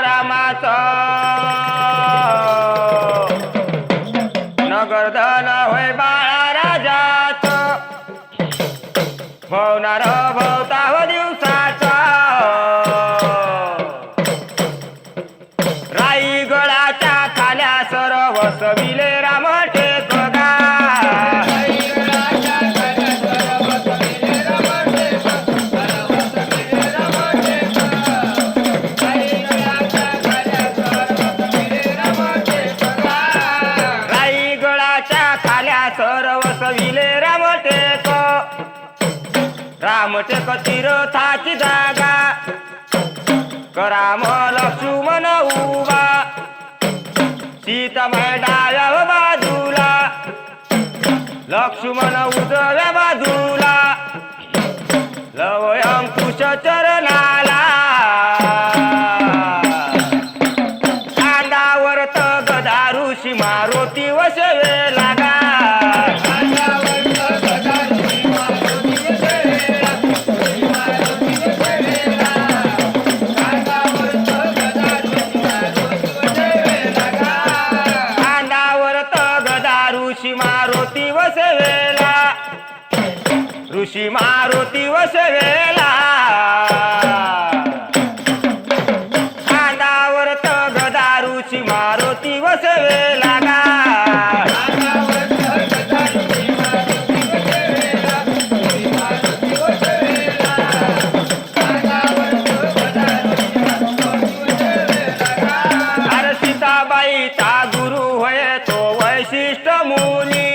रामाचा. नगरधन होय बाळा राजाच. भवनार भवता हो टेकतिर थाकी जागा. कराम लक्ष्मण उबा सीतामा डाया बाजुला. लक्ष्मण उजव्या बाजुला. मारुती वसवेला कांदावर तग दारुची मारुती वसवेला गा अरे सीताबाईचा गुरु होय तो वैशिष्ट मुनी.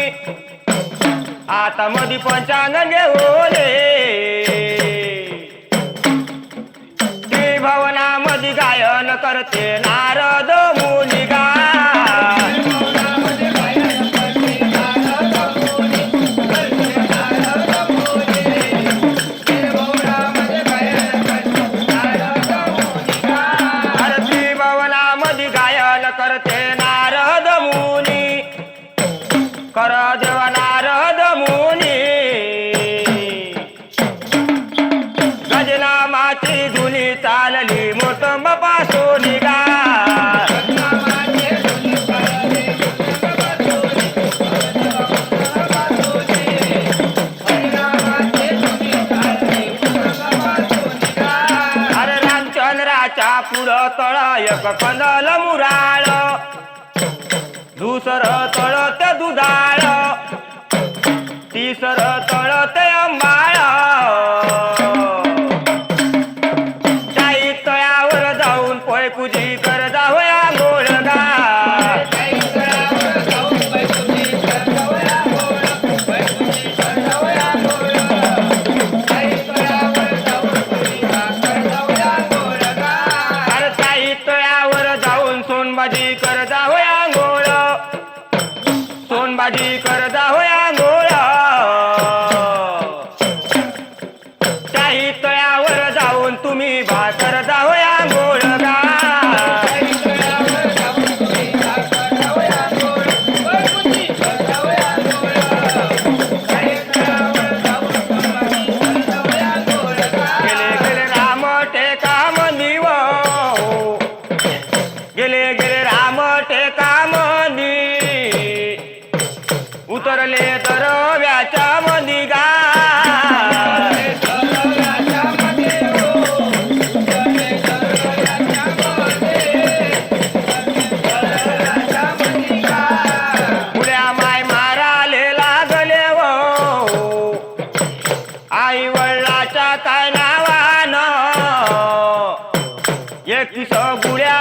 आता मधी पंचांग घेऊले भवनामध्ये गायन करते नारद तळ एक कंदल मुराळ. दुसर तळ ते दुधाळ. तिसर படி கர उतरले तर व्याच्या मंदी गा उड्या माय माराले लागले वो हो. आई वडिलाच्या काय नावानं एकवीस गुड्या